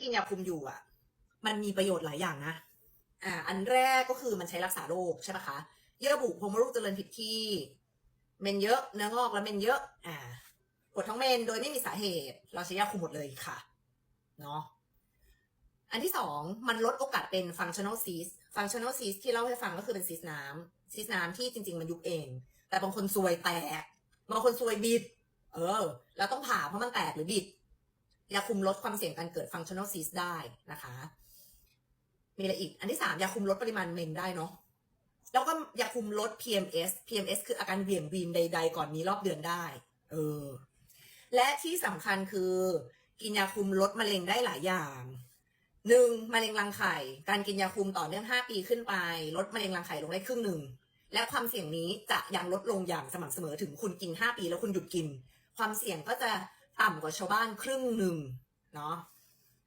กินยาคุมอยู่อะ มันมีประโยชน์หลายอย่างนะ อ่า อันแรกก็คือมันใช้รักษาโรคใช่ไหมคะ เยื่อบุโพรงมดลูกเจริญผิดที่ เมนเยอะ เนื้องอกแล้วเมนเยอะ อ่า ปวดท้องเมนโดยไม่มีสาเหตุ เราใช้ยาคุมหมดเลยค่ะ เนาะ อันที่สองมันลดโอกาสเป็น functional cyst functional cyst ที่เล่าให้ฟังก็คือเป็นซิสน้ำซิสน้ำที่จริง ๆ มันยุบเอง แต่บางคนซวยแตก บางคนซวยบิด เออ แล้วต้องผ่าเพราะมันแตกหรือบิด ยาคุมลดความเสี่ยงการเกิด functional cyst ได้นะคะ มีอะไรอีก อันที่สามยาคุมลดปริมาณเมนได้เนาะแล้วก็ยาคุมลด PMS PMS คืออาการเหวี่ยงวีนใด ๆ ก่อนมีรอบเดือนได้ เออ และที่สำคัญคือ กินยาคุมลดมะเร็งได้หลายอย่างหนึ่งมะเร็งรังไข่ การกินยาคุมต่อเนื่องห้าปีขึ้นไป ลดมะเร็งรังไข่ลงได้ครึ่งหนึ่ง และความเสี่ยงนี้จะยังลดลงอย่างสม่ำเสมอถึงคุณกินห้าปีแล้วคุณหยุดกิน ความเสี่ยงก็จะ ต่ำกว่าชาวบ้านครึ่งหนึ่งเนาะ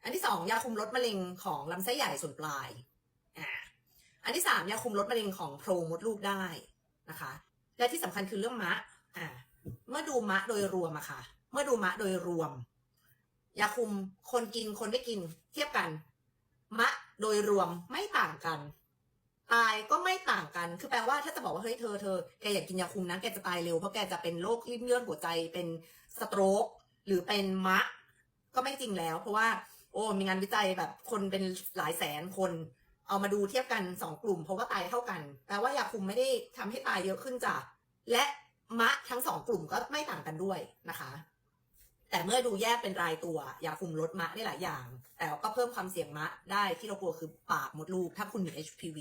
อันที่สองยาคุมลดมะเร็งของลำไส้ใหญ่ส่วนปลายอ่าอันที่สามยาคุมลดมะเร็งของโพรงมดลูกได้นะคะ และที่สำคัญคือเรื่องมะอ่าเมื่อดูมะโดยรวมอะค่ะ เมื่อดูมะโดยรวมยาคุมคนกินคนไม่กินเทียบกัน มะโดยรวมไม่ต่างกัน ตายก็ไม่ต่างกัน คือแปลว่าถ้าจะบอกว่าเฮ้ยเธอเธอแกอยากกินยาคุมนะแกจะตายเร็วเพราะแกจะเป็นโรคริ่มเลือดหัวใจเป็นสโตรก หรือเป็นมะ ก็ไม่จริงแล้ว เพราะว่าโอ้มีงานวิจัยแบบคนเป็นหลายแสนคน เอามาดูเทียบกันสองกลุ่มเพราะว่าตายเท่ากันแปลว่ายาคุมไม่ได้ทำให้ตายเยอะขึ้นจ้ะและมะทั้งสองกลุ่มก็ไม่ต่างกันด้วยนะคะ แต่เมื่อดูแยกเป็นรายตัวยาคุมลดมะได้หลายอย่าง แต่ก็เพิ่มความเสี่ยงมะได้ที่เรากลัวคือปากมดลูกถ้าคุณมี HPV